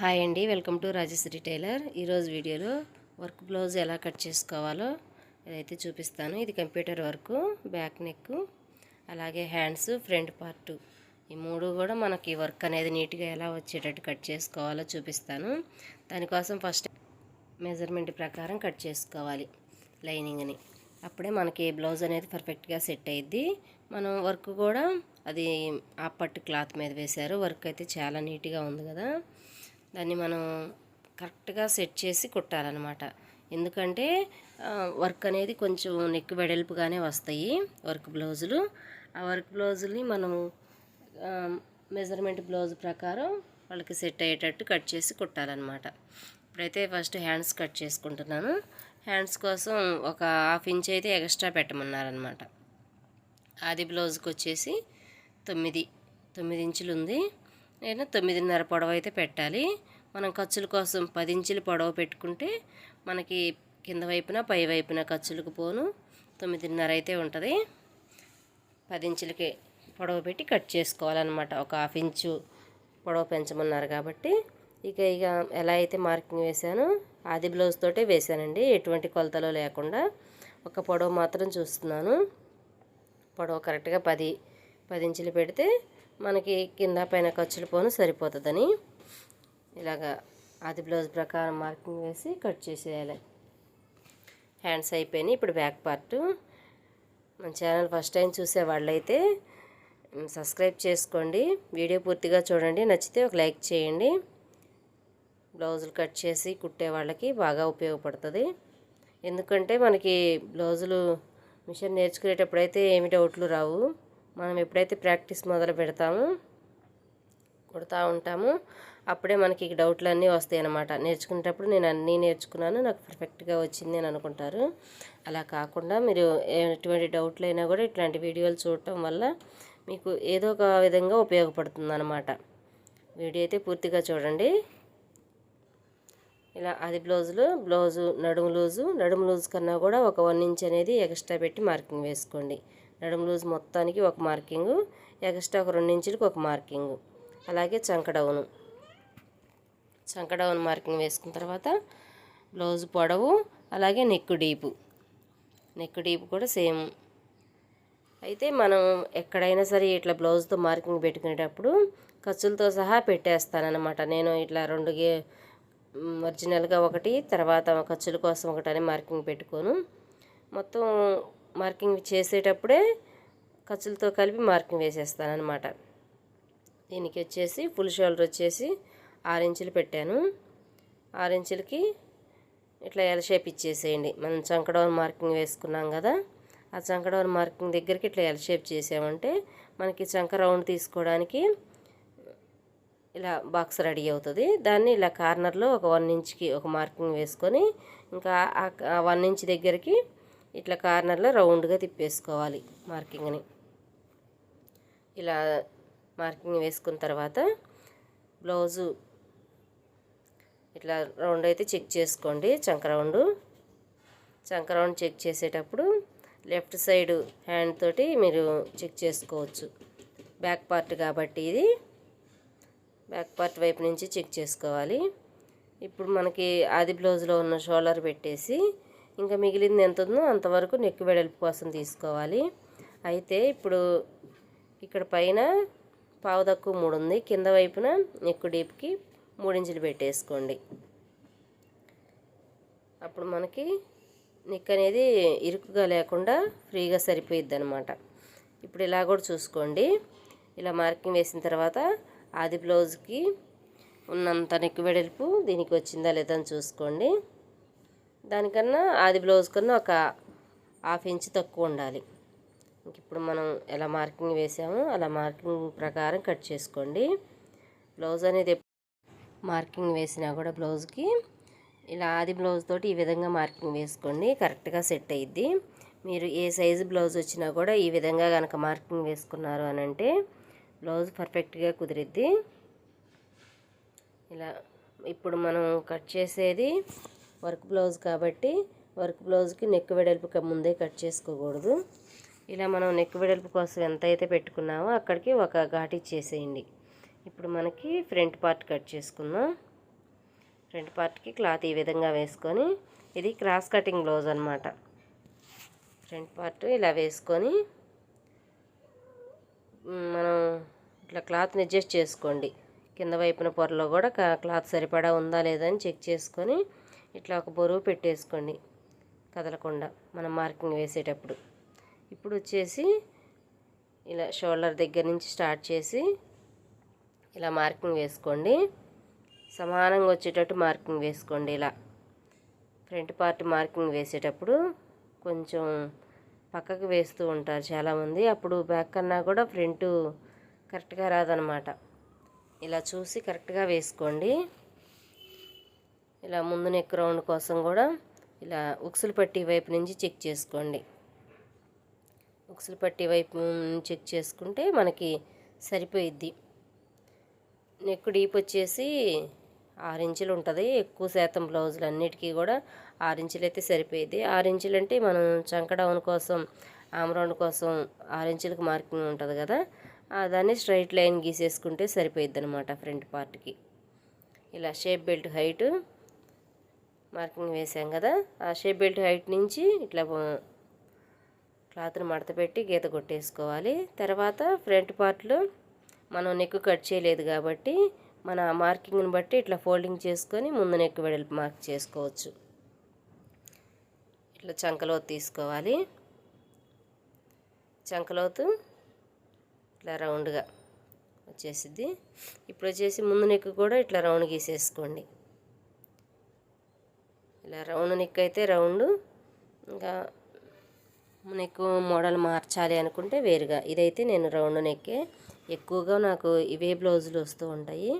Hi అండి welcome to Rajshri tailor. ఈరోజు వీడియోలో వర్క్ బ్లౌజ్ ఎలా కట్ చేసుకోవాలో అయితే చూపిస్తాను. ఇది కంప్యూటర్ వర్క్ బ్యాక్ నెక్ అలాగే హ్యాండ్స్ ఫ్రంట్ పార్ట్. ఈ మూడు కూడా మనకి వర్క్ అనేది నీట్గా ఎలా వచ్చేటట్టు కట్ చేసుకోవాలో చూపిస్తాను. దానికోసం ఫస్ట్ మెజర్మెంట్ ప్రకారం కట్ చేసుకోవాలి లైనింగ్ని అప్పుడే మనకి బ్లౌజ్ అనేది పర్ఫెక్ట్గా సెట్ అయ్యిద్ది మనం వర్క్ కూడా అది ఆ పట్టు క్లాత్ మీద వేశారు. వర్క్ అయితే చాలా నీట్గా ఉంది కదా. దాన్ని మనం కరెక్ట్గా సెట్ చేసి కుట్టాలన్నమాట. ఎందుకంటే వర్క్ అనేది కొంచెం నెక్ వెడల్పుగానే వస్తాయి వర్క్ బ్లౌజులు. ఆ వర్క్ బ్లౌజుల్ని మనము మెజర్మెంట్ బ్లౌజ్ ప్రకారం వాళ్ళకి సెట్ అయ్యేటట్టు కట్ చేసి కుట్టాలన్నమాట. ఇప్పుడైతే ఫస్ట్ హ్యాండ్స్ కట్ చేసుకుంటున్నాను. హ్యాండ్స్ కోసం ఒక హాఫ్ ఇంచ్ అయితే ఎక్స్ట్రా పెట్టమన్నారనమాట ఆది బ్లౌజ్కి వచ్చేసి తొమ్మిది తొమ్మిది ఇంచులు ఉంది నేను తొమ్మిదిన్నర పొడవు అయితే పెట్టాలి. మనం ఖర్చుల కోసం పది ఇంచులు పొడవు పెట్టుకుంటే మనకి కింద వైపున పై వైపున ఖర్చులకు పోను. తొమ్మిదిన్నర అయితే ఉంటుంది. పది ఇంచులకి పొడవు పెట్టి కట్ చేసుకోవాలన్నమాట. ఒక హాఫ్ ఇంచు పొడవు పెంచమన్నారు కాబట్టి. ఇక ఇక ఎలా అయితే మార్కింగ్ వేశానో ఆది బ్లౌజ్ తోటే వేశానండి. ఎటువంటి కొలతలు లేకుండా ఒక పొడవు మాత్రం చూస్తున్నాను. పొడవు కరెక్ట్గా పది పది ఇంచులు పెడితే మనకి కింద పైన ఖర్చులు పోను సరిపోతుందని. ఇలాగా అది బ్లౌజ్ ప్రకారం మార్కింగ్ వేసి కట్ చేసేయాలి. హ్యాండ్స్ అయిపోయినాయి ఇప్పుడు బ్యాక్ పార్ట్. మన ఛానల్ ఫస్ట్ టైం చూసే వాళ్ళైతే సబ్స్క్రైబ్ చేసుకోండి. వీడియో పూర్తిగా చూడండి. నచ్చితే ఒక లైక్ చేయండి. బ్లౌజులు కట్ చేసి కుట్టే వాళ్ళకి బాగా ఉపయోగపడుతుంది. ఎందుకంటే మనకి బ్లౌజులు మిషన్ నేర్చుకునేటప్పుడైతే ఏమి డౌట్లు రావు. మనం ఎప్పుడైతే ప్రాక్టీస్ మొదలు పెడతామో కొడతా ఉంటాము అప్పుడే మనకి డౌట్లన్నీ డౌట్లు అన్నీ వస్తాయి అన్నమాట. నేర్చుకునేటప్పుడు నేను అన్నీ నేర్చుకున్నాను నాకు పర్ఫెక్ట్గా వచ్చింది అని అనుకుంటారు. అలా కాకుండా మీరు ఎటువంటి డౌట్లు అయినా కూడా ఇట్లాంటి వీడియోలు చూడటం వల్ల మీకు ఏదో ఒక విధంగా ఉపయోగపడుతుంది అనమాట వీడియో అయితే పూర్తిగా చూడండి. ఇలా అది బ్లౌజులు బ్లౌజు నడుము లూజు నడుము లూజ్ కన్నా కూడా ఒక వన్ ఇంచ్ అనేది ఎక్స్ట్రా పెట్టి మార్కింగ్ వేసుకోండి. నడుము లూజ్ మొత్తానికి ఒక మార్కింగు ఎక్స్ట్రా ఒక రెండు ఇంచులకు ఒక మార్కింగు. అలాగే చంక డౌను. చంక డౌన్ మార్కింగ్ వేసుకున్న తర్వాత బ్లౌజ్ పొడవు అలాగే నెక్ డీపు. నెక్ డీపు కూడా సేమ్. అయితే మనం ఎక్కడైనా సరే ఇట్లా బ్లౌజ్తో మార్కింగ్ పెట్టుకునేటప్పుడు ఖర్చులతో సహా పెట్టేస్తానన్నమాట. నేను ఇట్లా రెండు గే ఒరిజినల్గా ఒకటి తర్వాత ఖర్చుల కోసం ఒకటి అని మార్కింగ్ పెట్టుకోను. మొత్తం మార్కింగ్ చేసేటప్పుడే ఖర్చులతో కలిపి మార్కింగ్ వేసేస్తాను అనమాట దీనికి వచ్చేసి ఫుల్ షోల్డర్ వచ్చేసి ఆరు ఇంచులు పెట్టాను. ఆరు ఇంచులకి ఇట్లా ఎల్ షేప్ ఇచ్చేసేయండి. మనం చంకడౌన్ మార్కింగ్ వేసుకున్నాం కదా ఆ చంకడౌన్ మార్కింగ్ దగ్గరికి ఇట్లా ఎల్ షేప్ చేసామంటే మనకి చంక రౌండ్ తీసుకోవడానికి ఇలా బాక్స్ రెడీ అవుతుంది. దాన్ని ఇలా కార్నర్లో ఒక వన్ ఇంచ్కి ఒక మార్కింగ్ వేసుకొని ఇంకా ఆ వన్ ఇంచ్ దగ్గరికి ఇట్లా కార్నర్లో రౌండ్గా తిప్పేసుకోవాలి మార్కింగ్ని. ఇలా మార్కింగ్ వేసుకున్న తర్వాత బ్లౌజు ఇట్లా రౌండ్ అయితే చెక్ చేసుకోండి చంక రౌండ్. చంక రౌండ్ చెక్ చేసేటప్పుడు లెఫ్ట్ సైడ్ హ్యాండ్ తోటి మీరు చెక్ చేసుకోవచ్చు. బ్యాక్ పార్ట్ కాబట్టి ఇది బ్యాక్ పార్ట్ వైపు నుంచి చెక్ చేసుకోవాలి. ఇప్పుడు మనకి ఆది బ్లౌజ్లో ఉన్న షోల్డర్ పెట్టేసి ఇంకా మిగిలింది ఎంత ఉందో అంతవరకు నెక్ వెడల్పు కోసం తీసుకోవాలి. అయితే ఇప్పుడు ఇక్కడ పైన పావు తక్కువ మూడు ఉంది. కింద వైపున నెక్కు డీప్కి మూడించులు పెట్టేసుకోండి. అప్పుడు మనకి నెక్ అనేది ఇరుకుగా లేకుండా ఫ్రీగా సరిపోయిద్ది అనమాట ఇప్పుడు ఇలా కూడా చూసుకోండి. ఇలా మార్కింగ్ వేసిన తర్వాత ఆది బ్లౌజ్కి ఉన్నంత నెక్ వెడల్పు దీనికి వచ్చిందా లేదా అని చూసుకోండి. దానికన్నా ఆది బ్లౌజ్ కన్నా ఒక హాఫ్ ఇంచ్ తక్కువ ఉండాలి. ఇంక ఇప్పుడు మనం ఎలా మార్కింగ్ వేసామో అలా మార్కింగ్ ప్రకారం కట్ చేసుకోండి. బ్లౌజ్ అనేది మార్కింగ్ వేసినా కూడా బ్లౌజ్కి ఇలా ఆది బ్లౌజ్ తోటి ఈ విధంగా మార్కింగ్ వేసుకోండి. కరెక్ట్గా సెట్ అయ్యిద్ది మీరు ఏ సైజు బ్లౌజ్ వచ్చినా కూడా ఈ విధంగా కనుక మార్కింగ్ వేసుకున్నారు అని అంటే బ్లౌజ్ పర్ఫెక్ట్గా కుదిరిద్ది. ఇలా ఇప్పుడు మనం కట్ చేసేది వర్క్ బ్లౌజ్ కాబట్టి వర్క్ బ్లౌజ్కి నెక్ వెడల్పు ముందే కట్ చేసుకోకూడదు. ఇలా మనం నెక్ వెడల్పు కోసం ఎంత అయితే పెట్టుకున్నామో అక్కడికి ఒక ఘాట్ ఇచ్చేసేయండి. ఇప్పుడు మనకి ఫ్రంట్ పార్ట్ కట్ చేసుకుందాం. ఫ్రంట్ పార్ట్కి క్లాత్ ఈ విధంగా వేసుకొని ఇది క్రాస్ కటింగ్ బ్లౌజ్ అనమాట ఫ్రంట్ పార్ట్ ఇలా వేసుకొని మనం ఇట్లా క్లాత్ని అడ్జస్ట్ చేసుకోండి. కింద వైపున పొరలో కూడా క్లాత్ సరిపడా ఉందా లేదా అని చెక్ చేసుకొని ఇట్లా ఒక బరువు పెట్టేసుకోండి కదలకుండా మనం మార్కింగ్ వేసేటప్పుడు. ఇప్పుడు వచ్చేసి ఇలా షోల్డర్ దగ్గర నుంచి స్టార్ట్ చేసి ఇలా మార్కింగ్ వేసుకోండి. సమానంగా వచ్చేటట్టు మార్కింగ్ వేసుకోండి ఇలా. ఫ్రంట్ పార్ట్ మార్కింగ్ వేసేటప్పుడు కొంచెం పక్కకు వేస్తూ ఉంటారు చాలామంది. అప్పుడు బ్యాక్ కన్నా కూడా ఫ్రంట్ కరెక్ట్గా రాదనమాట. ఇలా చూసి కరెక్ట్గా వేసుకోండి. ఇలా ముందు నెక్ రౌండ్ కోసం కూడా ఇలా ఉక్సులు పట్టి వైపు నుంచి చెక్ చేసుకోండి. ఉక్సులు పట్టి వైపు చెక్ చేసుకుంటే మనకి సరిపోయిద్ది. నెక్ డీప్ వచ్చేసి ఆరు ఇంచులు ఉంటుంది. ఎక్కువ శాతం బ్లౌజులు అన్నిటికీ కూడా ఆరు ఇంచులు అయితే సరిపోయింది ఆరు ఇంచులు అంటే మనం చంక డౌన్ కోసం ఆమ్రౌండ్ కోసం ఆరు ఇంచులకు మార్కింగ్ ఉంటుంది కదా ఆ దాన్ని స్ట్రైట్ లైన్ గీసేసుకుంటే సరిపోయిద్ది అనమాట ఫ్రంట్ పార్ట్కి ఇలా షేప్ బెల్ట్ హైటు మార్కింగ్ వేసాం కదా ఆ షేప్ బెల్ట్ హైట్ నుంచి ఇట్లా క్లాత్ని మడత పెట్టి గీత కొట్టేసుకోవాలి. తర్వాత ఫ్రంట్ పార్ట్లో మనం నెక్ కట్ చేయలేదు కాబట్టి మన మార్కింగ్ని బట్టి ఇట్లా ఫోల్డింగ్ చేసుకొని ముందు నెక్ వెడల్పు మార్క్ చేసుకోవచ్చు. ఇట్లా చంకలోతు తీసుకోవాలి. చంకలోతు ఇట్లా రౌండ్గా వచ్చేసిద్ది. ఇప్పుడు వచ్చేసి ముందు నెక్ కూడా ఇట్లా రౌండ్ గీసేసుకోండి. ఇలా రౌండ్ నెక్ అయితే రౌండ్. ఇంకా నెక్ మోడల్ మార్చాలి అనుకుంటే వేరుగా. ఇదైతే నేను రౌండ్ నెక్కే ఎక్కువగా నాకు ఇవే బ్లౌజులు వస్తూ ఉంటాయి.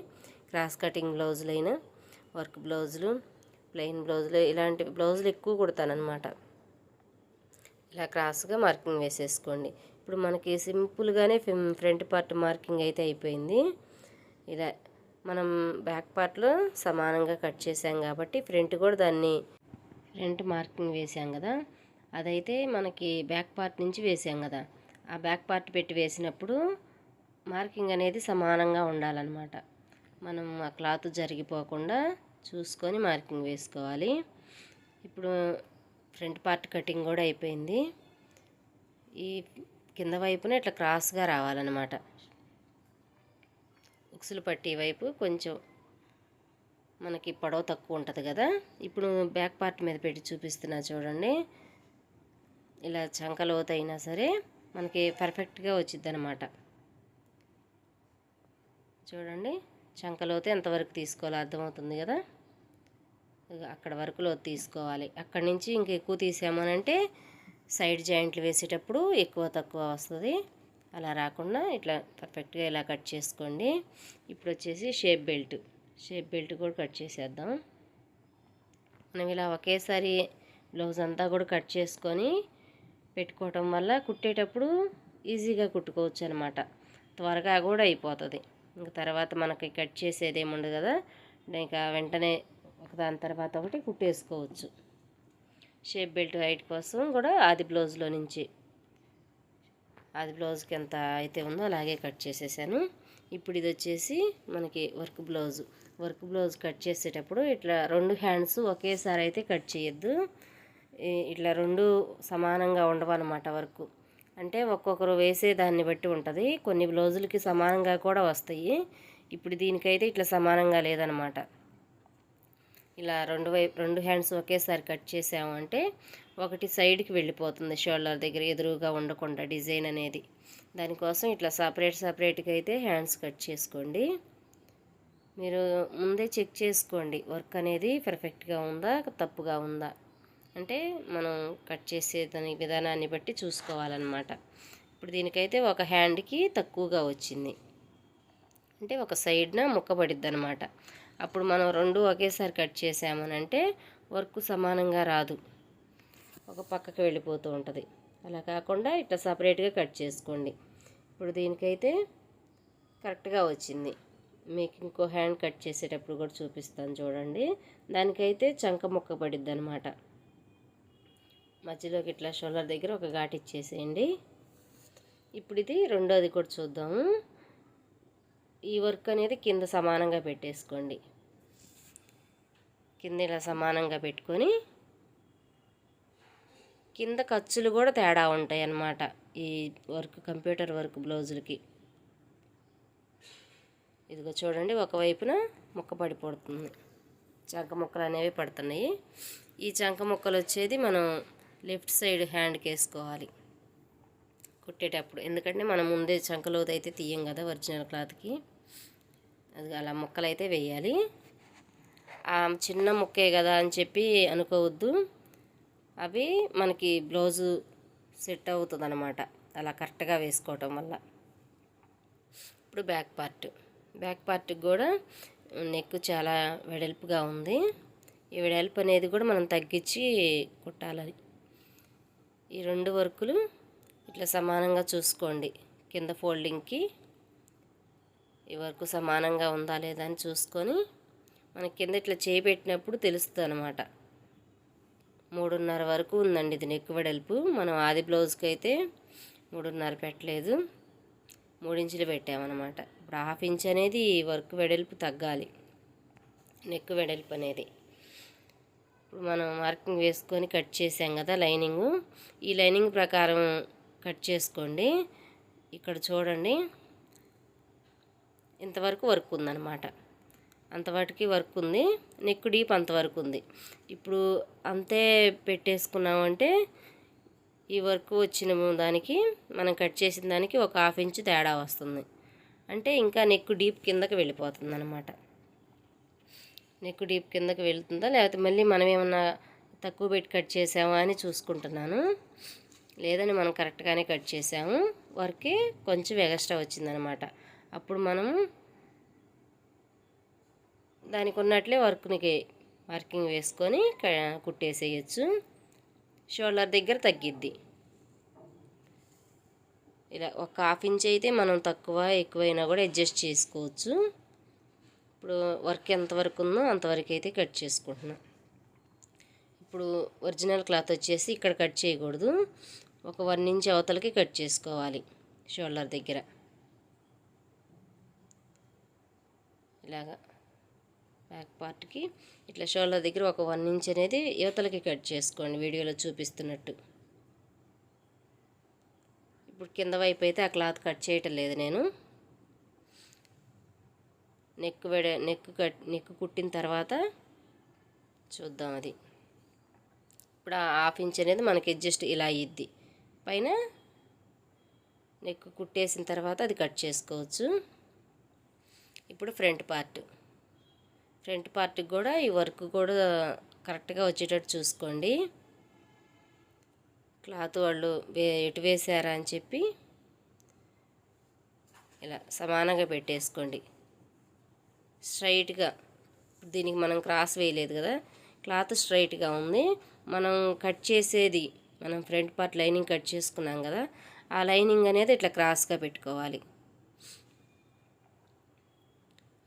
క్రాస్ కటింగ్ బ్లౌజులు అయినా వర్క్ బ్లౌజులు ప్లెయిన్ బ్లౌజులు ఇలాంటి బ్లౌజులు ఎక్కువ కుడతానమాట ఇలా క్రాస్గా మార్కింగ్ వేసేసుకోండి. ఇప్పుడు మనకి సింపుల్గానే ఫ్రంట్ పార్ట్ మార్కింగ్ అయితే అయిపోయింది. ఇలా మనం బ్యాక్ పార్ట్లో సమానంగా కట్ చేసాం కాబట్టి ఫ్రంట్ కూడా దాన్ని ఫ్రంట్ మార్కింగ్ వేసాం కదా. అదైతే మనకి బ్యాక్ పార్ట్ నుంచి వేసాం కదా. ఆ బ్యాక్ పార్ట్ పెట్టి వేసినప్పుడు మార్కింగ్ అనేది సమానంగా ఉండాలన్నమాట. మనం ఆ క్లాత్ జరిగిపోకుండా చూసుకొని మార్కింగ్ వేసుకోవాలి. ఇప్పుడు ఫ్రంట్ పార్ట్ కటింగ్ కూడా అయిపోయింది. ఈ కింద వైపున ఇట్లా క్రాస్గా రావాలన్నమాట. బుక్స్లు పట్టి వైపు కొంచెం మనకి పొడవు తక్కువ ఉంటుంది కదా. ఇప్పుడు బ్యాక్ పార్ట్ మీద పెట్టి చూపిస్తున్నా చూడండి. ఇలా చంకలోతైనా అయినా సరే మనకి పర్ఫెక్ట్గా వచ్చిద్ది అనమాట చూడండి చంకలోతే ఎంతవరకు తీసుకోవాలో అర్థమవుతుంది కదా. అక్కడ వరకు లోతు తీసుకోవాలి. అక్కడి నుంచి ఇంక ఎక్కువ తీసామనంటే సైడ్ జాయింట్లు వేసేటప్పుడు ఎక్కువ తక్కువ వస్తుంది. అలా రాకుండా ఇట్లా పర్ఫెక్ట్గా ఇలా కట్ చేసుకోండి. ఇప్పుడు వచ్చేసి షేప్ బెల్ట్. షేప్ బెల్ట్ కూడా కట్ చేసేద్దాం. మనం ఇలా ఒకేసారి బ్లౌజ్ అంతా కూడా కట్ చేసుకొని పెట్టుకోవటం వల్ల కుట్టేటప్పుడు ఈజీగా కుట్టుకోవచ్చు అనమాట త్వరగా కూడా అయిపోతుంది. ఇంక తర్వాత మనకి కట్ చేసేది ఏముండదు కదా ఇంకా వెంటనే ఒకదాని తర్వాత ఒకటి కుట్టేసుకోవచ్చు. షేప్ బెల్ట్ హైట్ కోసం కూడా ఆది బ్లౌజ్లో నుంచి అది బ్లౌజ్కి ఎంత అయితే ఉందో అలాగే కట్ చేసేసాను. ఇప్పుడు ఇది వచ్చేసి మనకి work blouse. Work blouse cut చేసేటప్పుడు ఇట్లా రెండు హ్యాండ్స్ ఒకేసారి అయితే కట్ చేయొద్దు. ఇట్లా రెండు సమానంగా ఉండవన్నమాట వర్క్. అంటే ఒక్కొక్కరు వేసే దాన్ని బట్టి ఉంటుంది. కొన్ని బ్లౌజులకి సమానంగా కూడా వస్తాయి. ఇప్పుడు దీనికైతే ఇట్లా సమానంగా లేదనమాట ఇలా రెండు వైపు రెండు హ్యాండ్స్ ఒకేసారి కట్ చేసాము అంటే ఒకటి సైడ్కి వెళ్ళిపోతుంది షోల్డర్ దగ్గర ఎదురుగా ఉండకుండా డిజైన్ అనేది. దానికోసం ఇట్లా సపరేట్ సపరేట్గా అయితే హ్యాండ్స్ కట్ చేసుకోండి. మీరు ముందే చెక్ చేసుకోండి వర్క్ అనేది పర్ఫెక్ట్గా ఉందా తప్పుగా ఉందా? అంటే మనం కట్ చేసే దాని విధానాన్ని బట్టి చూసుకోవాలన్నమాట. ఇప్పుడు దీనికైతే ఒక హ్యాండ్కి తక్కువగా వచ్చింది. అంటే ఒక సైడ్న ముక్కబడిద్ది అనమాట అప్పుడు మనం రెండు ఒకేసారి కట్ చేసామనంటే వర్క్ సమానంగా రాదు. ఒక పక్కకి వెళ్ళిపోతూ ఉంటుంది. అలా కాకుండా ఇట్లా సపరేట్గా కట్ చేసుకోండి. ఇప్పుడు దీనికైతే కరెక్ట్గా వచ్చింది. మీకు ఇంకో హ్యాండ్ కట్ చేసేటప్పుడు కూడా చూపిస్తాను చూడండి. దానికైతే చంక ముక్క పడిద్ది అనమాట మధ్యలోకి ఇట్లా షోల్డర్ దగ్గర ఒక ఘాట్ ఇచ్చేసేయండి. ఇప్పుడు ఇది రెండోది కూడా చూద్దాము. ఈ వర్క్ అనేది కింద సమానంగా పెట్టేసుకోండి. కింద ఇలా సమానంగా పెట్టుకొని కింద ఖర్చులు కూడా తేడా ఉంటాయి అన్నమాట ఈ వర్క్ కంప్యూటర్ వర్క్ బ్లౌజులకి. ఇదిగో చూడండి ఒకవైపున ముక్క పడిపోతుంది. చంక ముక్కలు అనేవి పడుతున్నాయి. ఈ చంక ముక్కలు వచ్చేది మనం లెఫ్ట్ సైడ్ హ్యాండ్కి వేసుకోవాలి కుట్టేటప్పుడు. ఎందుకంటే మనం ముందే చంకలోది అయితే తీయం కదా ఒరిజినల్ క్లాత్కి. అది అలా ముక్కలు అయితే వేయాలి. ఆ చిన్న ముక్కే కదా అని చెప్పి అనుకోవద్దు. అవి మనకి బ్లౌజు సెట్ అవుతుంది అనమాట అలా కరెక్ట్గా వేసుకోవటం వల్ల. ఇప్పుడు బ్యాక్ పార్ట్. బ్యాక్ పార్ట్కి కూడా నెక్ చాలా వెడల్పుగా ఉంది. ఈ వెడల్పు అనేది కూడా మనం తగ్గించి కుట్టాలి. ఈ రెండు వర్కులు ఇట్లా సమానంగా చూసుకోండి. కింద ఫోల్డింగ్కి ఈ వర్క్ సమానంగా ఉందా లేదా అని చూసుకొని మన కింద ఇట్లా చేపెట్టినప్పుడు తెలుస్తుంది అనమాట మూడున్నర వరకు ఉందండి ఇది నెక్ వెడల్పు. మనం ఆది బ్లౌజ్కి అయితే మూడున్నర పెట్టలేదు. మూడించులు పెట్టామన్నమాట. ఇప్పుడు హాఫ్ ఇంచ్ అనేది వర్క్ వెడల్పు తగ్గాలి. నెక్ వెడల్పు అనేది. ఇప్పుడు మనం మార్కింగ్ వేసుకొని కట్ చేసాం కదా లైనింగ్. ఈ లైనింగ్ ప్రకారం కట్ చేసుకోండి. ఇక్కడ చూడండి. ఇంతవరకు వర్క్ ఉందన్నమాట. అంతవరకు వర్క్ ఉంది. నెక్ డీప్ అంతవరకు ఉంది. ఇప్పుడు అంతే పెట్టేసుకున్నామంటే ఈ వర్క్ వచ్చిన దానికి మనం కట్ చేసిన దానికి ఒక హాఫ్ ఇంచ్ తేడా వస్తుంది. అంటే ఇంకా నెక్ డీప్ కిందకి వెళ్ళిపోతుంది అనమాట నెక్ డీప్ కిందకి వెళ్తుందా? లేకపోతే మళ్ళీ మనం ఏమన్నా తక్కువ పెట్టి కట్ చేసామా అని చూసుకుంటున్నాను. లేదని మనం కరెక్ట్గానే కట్ చేసాము. వర్కే కొంచెం ఎగస్ట్రా వచ్చిందనమాట అప్పుడు మనము దానికి ఉన్నట్లే వర్క్నికి మార్కింగ్ వేసుకొని క- కుట్టేసేయచ్చు. షోల్డర్ దగ్గర తగ్గిద్ది. ఇలా ఒక హాఫ్ ఇంచ్ అయితే మనం తక్కువ ఎక్కువైనా కూడా అడ్జస్ట్ చేసుకోవచ్చు. ఇప్పుడు వర్క్ ఎంతవరకు ఉందో అంతవరకు అయితే కట్ చేసుకుంటున్నాం. ఇప్పుడు ఒరిజినల్ క్లాత్ వచ్చేసి ఇక్కడ కట్ చేయకూడదు. ఒక వన్ ఇంచ్ అవతలకి కట్ చేసుకోవాలి షోల్డర్ దగ్గర. ఇలాగా. బ్యాక్ పార్ట్కి. ఇట్లా షోల్డర్ దగ్గర ఒక వన్ ఇంచ్ అనేది యువతలకి కట్ చేసుకోండి వీడియోలో చూపిస్తున్నట్టు. ఇప్పుడు కింద వైపు అయితే ఆ క్లాత్ కట్ చేయటం లేదు నేను. నెక్ వెడ నెక్ కట్ నెక్ కుట్టిన తర్వాత చూద్దాం అది. ఇప్పుడు హాఫ్ ఇంచ్ అనేది మనకి అడ్జస్ట్ ఇలా అయ్యిద్ది. పైన నెక్ కుట్టేసిన తర్వాత అది కట్ చేసుకోవచ్చు. ఇప్పుడు ఫ్రంట్ పార్ట్. ఫ్రంట్ పార్ట్కి కూడా ఈ వర్క్ కూడా కరెక్ట్గా వచ్చేటట్టు చూసుకోండి. క్లాత్ వాళ్ళు వే ఎటు వేసారా అని చెప్పి ఇలా సమానంగా పెట్టేసుకోండి. స్ట్రైట్గా దీనికి మనం క్రాస్ వేయలేదు కదా క్లాత్ స్ట్రైట్గా ఉంది. మనం కట్ చేసేది మనం ఫ్రంట్ పార్ట్ లైనింగ్ కట్ చేసుకున్నాం కదా ఆ లైనింగ్ అనేది ఇట్లా క్రాస్గా పెట్టుకోవాలి.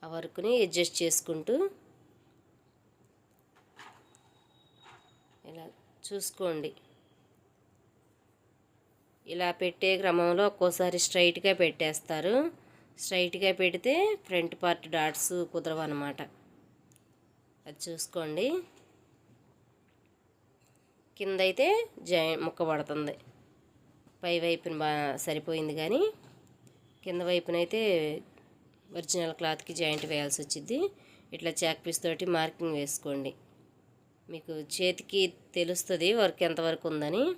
ఆ వర్క్ని అడ్జస్ట్ చేసుకుంటూ ఇలా చూసుకోండి. ఇలా పెట్టే క్రమంలో ఒక్కోసారి స్ట్రైట్గా పెట్టేస్తారు. స్ట్రైట్గా పెడితే ఫ్రంట్ పార్ట్ డాట్స్ కుదరవు అనమాట అది చూసుకోండి. కింద అయితే జాయి ముక్క పడుతుంది. పై వైపున బా సరిపోయింది కానీ కింద వైపునైతే ఒరిజినల్ క్లాత్కి జాయింట్ వేయాల్సి వచ్చింది ఇట్లా చాక్ పీస్ తోటి మార్కింగ్ వేసుకోండి. మీకు చేతికి తెలుస్తుంది వర్క్ ఎంతవరకు ఉందని.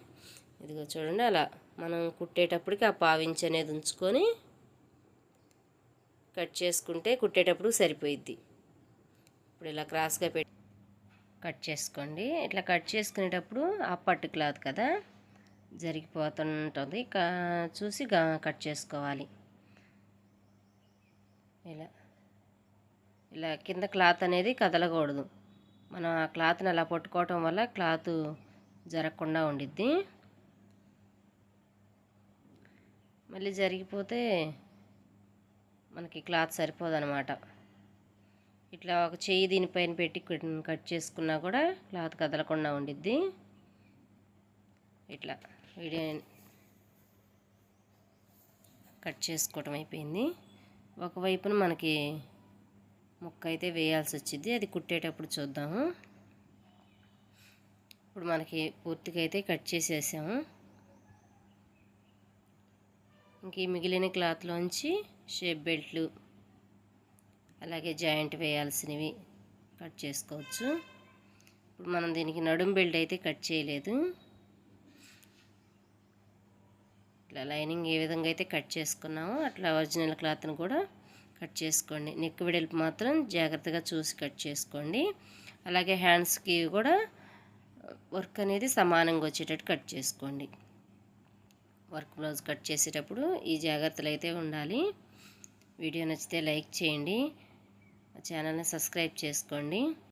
ఇదిగో చూడండి అలా మనం కుట్టేటప్పటికి ఆ పావించి అనేది ఉంచుకొని కట్ చేసుకుంటే కుట్టేటప్పుడు సరిపోయిద్ది. ఇప్పుడు ఇలా క్రాస్గా పెట్టి కట్ చేసుకోండి. ఇట్లా కట్ చేసుకునేటప్పుడు ఆ పట్టు క్లాత్ కదా జరిగిపోతుంటుంది. కా- చూసి కట్ చేసుకోవాలి. ఇలా. ఇలా కింద క్లాత్ అనేది కదలకూడదు. మనం ఆ క్లాత్ని అలా పట్టుకోవటం వల్ల క్లాత్ జరగకుండా ఉండిద్ది. మళ్ళీ జరిగిపోతే మనకి క్లాత్ సరిపోదనమాట. ఇట్లా ఒక చెయ్యి దీనిపైన పెట్టి కట్- కట్ చేసుకున్నా కూడా క్లాత్ కదలకుండా ఉండిద్ది. ఇట్లా వీడియో కట్ చేసుకోవటం అయిపోయింది. ఒకవైపున మనకి ముక్క అయితే వేయాల్సి వచ్చింది అది కుట్టేటప్పుడు చూద్దాము. ఇప్పుడు మనకి పూర్తిగా అయితే కట్ చేసేసాము. ఇంక ఈ మిగిలిన క్లాత్లోంచి షేప్ బెల్ట్లు అలాగే జాయింట్ వేయాల్సినవి కట్ చేసుకోవచ్చు. ఇప్పుడు మనం దీనికి నడుం బెల్ట్ అయితే కట్ చేయలేదు. ఇట్లా లైనింగ్ ఏ విధంగా అయితే కట్ చేసుకున్నామో అట్లా ఒరిజినల్ క్లాత్ని కూడా కట్ చేసుకోండి. నెక్ వెడల్పు మాత్రం జాగ్రత్తగా చూసి కట్ చేసుకోండి. అలాగే హ్యాండ్స్కి కూడా వర్క్ అనేది సమానంగా వచ్చేటట్టు కట్ చేసుకోండి. వర్క్ బ్లౌజ్ కట్ చేసేటప్పుడు ఈ జాగ్రత్తలు అయితే ఉండాలి. వీడియో నచ్చితే లైక్ చేయండి. ఛానల్ని సబ్స్క్రైబ్ చేసుకోండి.